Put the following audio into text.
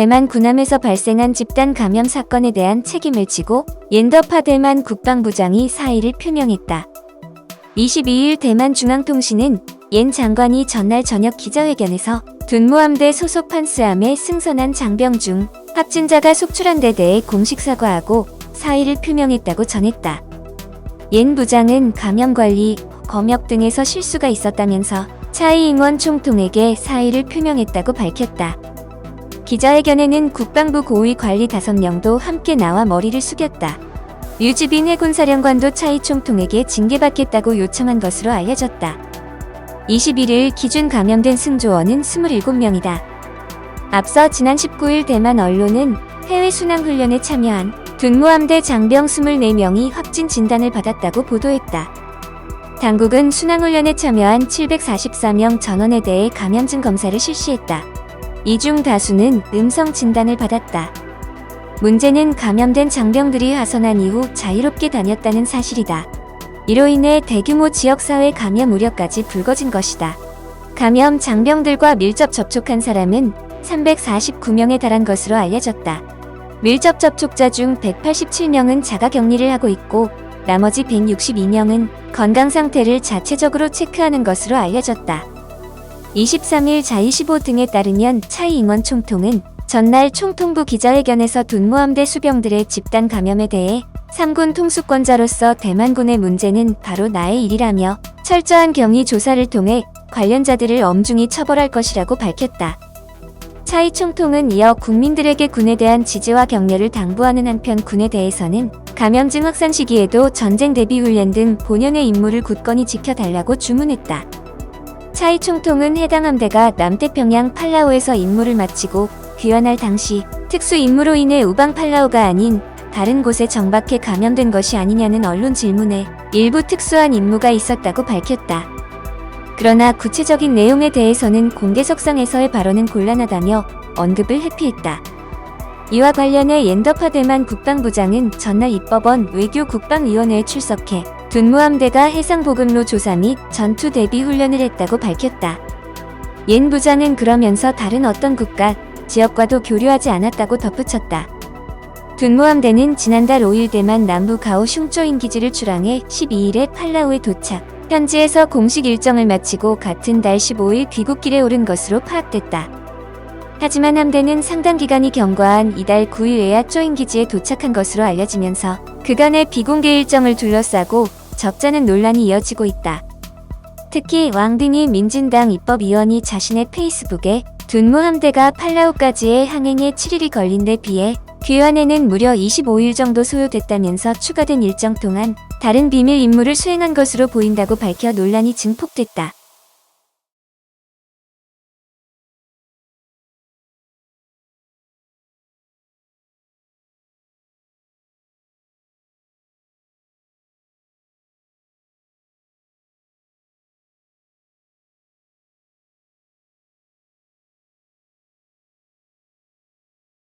대만 군함에서 발생한 집단 감염 사건에 대한 책임을 지고 옌더파 대만 국방부장이 사의를 표명했다. 22일 대만 중앙통신은 옌 장관이 전날 저녁 기자회견에서 둔무함대 소속 판스함에 승선한 장병 중 확진자가 속출한 데 대해 공식 사과하고 사의를 표명했다고 전했다. 옌 부장은 감염 관리, 검역 등에서 실수가 있었다면서 차이 잉원 총통에게 사의를 표명했다고 밝혔다. 기자회견에는 국방부 고위 관리 5명도 함께 나와 머리를 숙였다. 류지빈 해군사령관도 차이 총통에게 징계받겠다고 요청한 것으로 알려졌다. 21일 기준 감염된 승조원은 27명이다. 앞서 지난 19일 대만 언론은 해외 순항훈련에 참여한 둔무함대 장병 24명이 확진 진단을 받았다고 보도했다. 당국은 순항훈련에 참여한 744명 전원에 대해 감염증 검사를 실시했다. 이 중 다수는 음성 진단을 받았다. 문제는 감염된 장병들이 하선한 이후 자유롭게 다녔다는 사실이다. 이로 인해 대규모 지역사회 감염 우려까지 불거진 것이다. 감염 장병들과 밀접 접촉한 사람은 349명에 달한 것으로 알려졌다. 밀접 접촉자 중 187명은 자가 격리를 하고 있고 나머지 162명은 건강 상태를 자체적으로 체크하는 것으로 알려졌다. 23일 자이15 등에 따르면 차이 잉원 총통은 전날 총통부 기자회견에서 둔무함대 수병들의 집단 감염에 대해 3군 통수권자로서 대만군의 문제는 바로 나의 일이라며 철저한 경위 조사를 통해 관련자들을 엄중히 처벌할 것이라고 밝혔다. 차이 총통은 이어 국민들에게 군에 대한 지지와 격려를 당부하는 한편 군에 대해서는 감염증 확산 시기에도 전쟁 대비 훈련 등 본연의 임무를 굳건히 지켜달라고 주문했다. 차이 총통은 해당 함대가 남태평양 팔라오에서 임무를 마치고 귀환할 당시 특수 임무로 인해 우방 팔라오가 아닌 다른 곳에 정박해 감염된 것이 아니냐는 언론 질문에 일부 특수한 임무가 있었다고 밝혔다. 그러나 구체적인 내용에 대해서는 공개석상에서의 발언은 곤란하다며 언급을 회피했다. 이와 관련해 옌더파 대만 국방부장은 전날 입법원 외교 국방위원회에 출석해 둔무함대가 해상보급로 조사 및 전투 대비 훈련을 했다고 밝혔다. 옌 부장은 그러면서 다른 어떤 국가, 지역과도 교류하지 않았다고 덧붙였다. 둔무함대는 지난달 5일 대만 남부 가오 슝조인 기지를 출항해 12일에 팔라우에 도착. 현지에서 공식 일정을 마치고 같은 달 15일 귀국길에 오른 것으로 파악됐다. 하지만 함대는 상당 기간이 경과한 이달 9일에야 쪼인 기지에 도착한 것으로 알려지면서 그간의 비공개 일정을 둘러싸고 적잖은 논란이 이어지고 있다. 특히 왕딩이 민진당 입법위원이 자신의 페이스북에 둔무 함대가 팔라우까지의 항행에 7일이 걸린 데 비해 귀환에는 무려 25일 정도 소요됐다면서 추가된 일정 동안 다른 비밀 임무를 수행한 것으로 보인다고 밝혀 논란이 증폭됐다.